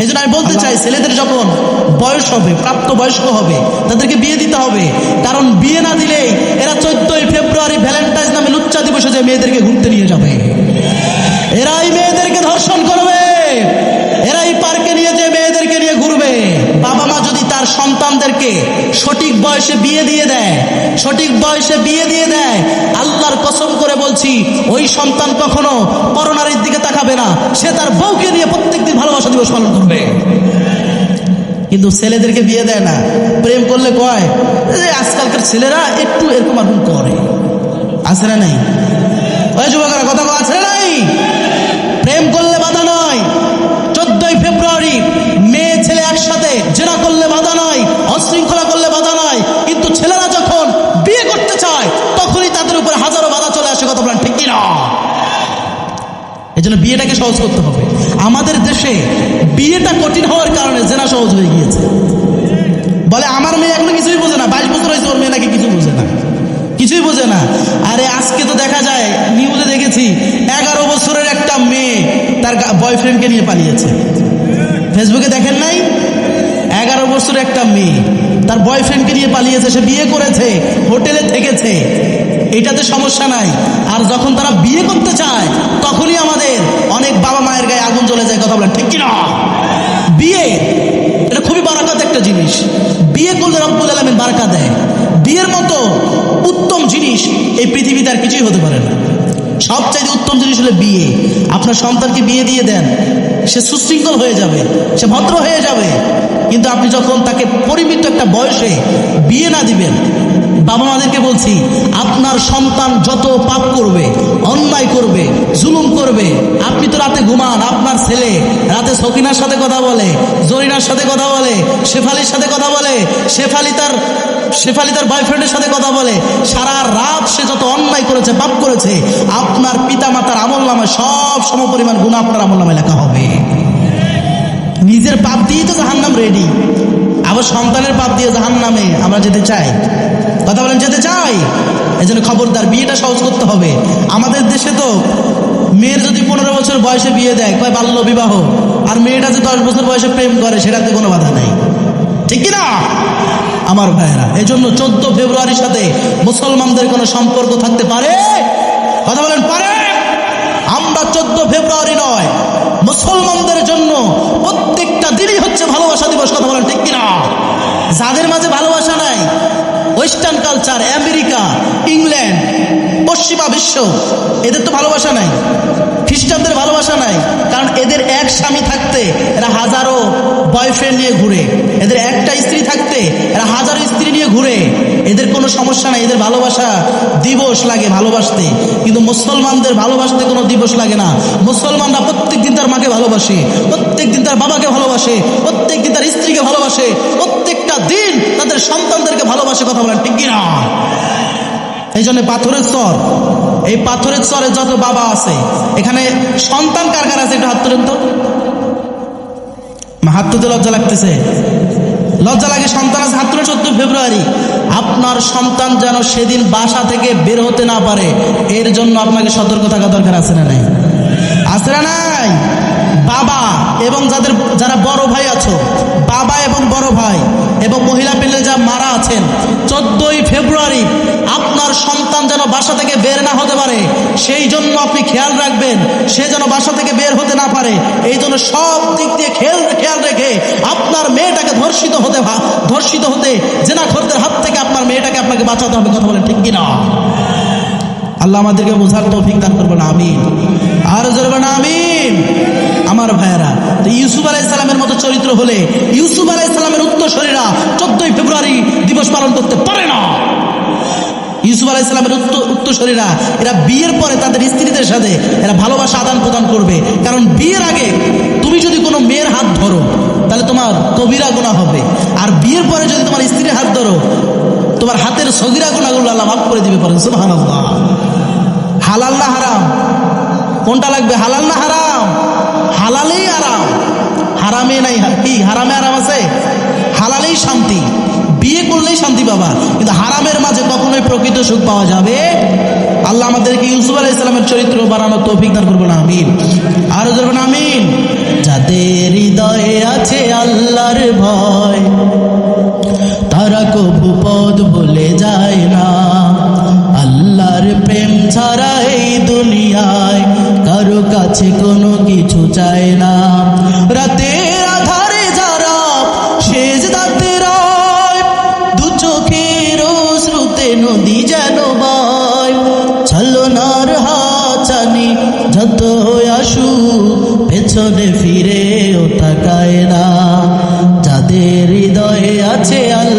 এই জন্য আমি বলতে চাই, ছেলেদের যখন বয়স হবে প্রাপ্ত বয়স্ক হবে, তাদেরকে বিয়ে দিতে হবে। কারণ বিয়ে না দিলেই এরা চোদ্দই ফেব্রুয়ারি ভ্যালেন্টাইন্স নামে লুচ্চা দিবসে যে মেয়েদেরকে ঘুরতে নিয়ে যাবে এরাই মেয়েদেরকে ধর্ষণ করবে এরাই পার্কে নিয়ে যে মেয়েদেরকে নিয়ে ঘুরবে বাবা মা যদি তার সন্তানদেরকে সঠিক বয়সে বিয়ে দিয়ে দেয়, সঠিক বয়সে বিয়ে দিয়ে দেয়, আল্লাহর কসম করে বলছি, ওই সন্তান কখনো পরনারীর দিকে তাকাবে না, সে তার বউকে নিয়ে প্রত্যেকদিন ভালোবাসা দিবস পালন করবে। কিন্তু ছেলেদেরকে বিয়ে দেয় না, প্রেম করলে কয় আজকালকার ছেলেরা একটু এরকম এরকম করে। আছে না নাই? ওই যুবকরা, কথা আছে নাই প্রেম করলে বাধা নয় চোদ্দই ফেব্রুয়ারি মেয়ে ছেলে একসাথে জেরা করলে বাধা নয় অশৃঙ্খলা করলে বাধা নয় কিন্তু ছেলেরা যখন বিয়ে করতে চায় তখনই তাদের উপরে হাজারো বাধা চলে আসে কথা বলেন ঠিক কিনা এই জন্য বিয়েটাকে সহজ করতে হবে। আমাদের দেশে বিয়েটা কঠিন হওয়ার কারণে জেনা সহজ হয়ে গিয়েছে। বলে, আমার মেয়ে এখনও কিছুই বোঝে না। বাইশ বছর হয়েছে, ওর মেয়ে নাকি কিছু বোঝে না। কিছুই বোঝে না। আরে, আজকে তো দেখা যায় নিউজে দেখেছি, এগারো বছরের একটা মেয়ে তার বয়ফ্রেন্ডকে নিয়ে পালিয়েছে। ফেসবুকে দেখেন নাই? এগারো বছর একটা মেয়ে। তার বয়ফ্রেন্ডকে নিয়ে পালিয়েছে, সে বিয়ে করেছে, হোটেলে থেকেছে। এটাতে সমস্যা নাই। আর যখন তারা বিয়ে করতে চায়, তখনই আমাদের অনেক বাবা মায়ের গায়ে আগুন জ্বলে যায় কথা বলেন, ঠিক কিনা? বিয়ে, এটা খুবই বারাকাত একটা জিনিস। বিয়ে করলে রব্বুল আলমেন বারাকা দেয়। বিয়ের মতো উত্তম জিনিস এই পৃথিবীতে আর কিছুই হতে পারে না। সবচাইতে উত্তম জিনিস হলো বিয়ে। আপনার সন্তানকে বিয়ে দিয়ে দেন, সে সুশৃঙ্খল হয়ে যাবে, সে ভদ্র হয়ে যাবে। কিন্তু আপনি যখন তাকে পরিমিত একটা বয়সে বিয়ে না দিবেন, বাবা মাদেরকে বলছি, আপনার সন্তান যত পাপ করবে, অন্যায় করবে, জুলুম করবে, আপনি তো রাতে ঘুমান, আপনার ছেলে রাতে সকিনার সাথে কথা বলে, জরিনার সাথে কথা বলে, শেফালির সাথে কথা বলে, শেফালি তার শেফালি তার বয়ফ্রেন্ডের সাথে কথা বলে, সারা রাত সে যত অন্যায় করেছে, পাপ করেছে, আপনার পিতা মাতার আমল নামায় সব সমপরিমাণ গুণ আপনার আমল নামায় লেখা হবে। নিজের পাপ দিয়েই তো জাহান্নাম রেডি আবার সন্তানের পাপ দিয়ে জাহান নামে আমরা যেতে চাই। কথা বলেন, যেতে চাই? এই জন্য খবরদার, বিয়েটা সহজ করতে হবে। আমাদের দেশে তো মেয়ের যদি পনেরো বছর বয়সে বিয়ে দেয়, কয় বাল্য বিবাহ, আর মেয়েটা যে দশ বছর বয়সে প্রেম করে, সেটাতে কোনো বাধা নেই। ঠিক কিনা? আমার ভাইয়েরা এই জন্য চোদ্দ ফেব্রুয়ারির সাথে মুসলমানদের কোনো সম্পর্ক থাকতে পারে? কথা বলেন, পারে? আমরা চোদ্দ ফেব্রুয়ারি নয়, মুসলমানদের জন্য ভালোবাসা দিবস কথা বলেন, ঠিক কিনা? যাদের মাঝে ভালোবাসা নাই ওয়েস্টার্ন কালচার আমেরিকা ইংল্যান্ড পশ্চিমা বিশ্ব, এদের তো ভালোবাসা নাই। খ্রিস্টানদের ভালোবাসা নাই, কারণ এদের এক স্বামী থাকতে এরা হাজারো বয়ফ্রেন্ড নিয়ে ঘুরে, এদের একটা স্ত্রী থাকতে এরা হাজারো স্ত্রী নিয়ে ঘুরে, এদের কোনো সমস্যা নাই, এদের ভালোবাসা দিবস লাগে ভালোবাসতে, কিন্তু মুসলমানদের ভালোবাসতে কোনো দিবস লাগে না। মুসলমানরা প্রত্যেক দিন তার মাকে ভালোবাসে প্রত্যেক দিন তার বাবাকে ভালোবাসে প্রত্যেক দিন তার স্ত্রীকে ভালোবাসে, প্রত্যেকটা দিন তাদের সন্তানদেরকে ভালোবাসে, কথা বলেন, ঠিক কিনা? এই জন্য পাথরের স্তর এই পাথরের স্তরে যত বাবা আছে, এখানে সন্তান কার কার আছে একটু হাত তো? হাত তুলতে লজ্জা লাগতেছে। লজ্জা লাগে, সন্তান আছে, হাত তুলে চোদ্দ ফেব্রুয়ারি। আপনার সন্তান যেন সেদিন বাসা থেকে বের হতে না পারে, এর জন্য আপনাকে সতর্ক থাকা দরকার, আছে না নাই? আছে না নাই? এবং যাদের যারা বড় ভাই আছো, বাবা এবং বড় ভাই এবং মহিলা পেলে যা মারা আছেন, চোদ্দই ফেব্রুয়ারি আপনার সন্তান যেন বাসা থেকে বের না হতে পারে, সেই জন্য আপনি খেয়াল রাখবেন, সে যেন বাসা থেকে বের হতে না পারে। এই জন্য সব দিক দিয়ে খেয়াল খেয়াল রেখে আপনার মেয়েটাকে ধর্ষিত হতে ধর্ষিত হতে, জেনাখরদের হাত থেকে আপনার মেয়েটাকে আপনাকে বাঁচাতে হবে, কথা বলেন ঠিক কিনা? আল্লাহ আমাদেরকে বোঝার তৌফিক দান করব না আমিন। আর না আমিন। আমার ভাইয়েরা। তো ইউসুফ আলাই সালামের মতো চরিত্র হলে ইউসুফ আলাই সালামের উত্তরসরীরা চোদ্দই ফেব্রুয়ারি দিবস পালন করতে পারে না। ইউসুফ আলাই সালামের উত্তরসরীরা, এরা বিয়ের পরে তাদের স্ত্রীদের সাথে এরা ভালোবাসা আদান প্রদান করবে। কারণ বিয়ের আগে তুমি যদি কোনো মেয়ের হাত ধরো, তাহলে তোমার কবিরা গুণা হবে। আর বিয়ের পরে যদি তোমার স্ত্রীর হাত ধরো, তোমার হাতের সগিরা গুণাগুলো আল্লাহ মাফ করে দিবে পারেন সুবাহান হালাল না হারাম? কোনটা লাগবে? হালাল না হারাম? হারামে নাই কি, হারামে আরাম আছে? হালালেই শান্তি। বিয়ে করলেই শান্তি পাবা কিন্তু হারামের মাঝে কখনোই প্রকৃত সুখ পাওয়া যাবে? আল্লাহ আমাদেরকে ইউসুফ আলাহ ইসলামের চরিত্র বানানোর তৌফিক দান না আমিন। আরও ধরবেন আমিন। যাদের হৃদয়ে আছে আল্লাহর ভয়, তারা কবু পদ বলে যায় না। আল্লাহর প্রেম ছাড়া এই দুনিয়ায় কারও কাছে কোনো কিছু চায় না। পেছনে ফিরে ও তাকায় না। যাদের হৃদয়ে আছে আল্লাহ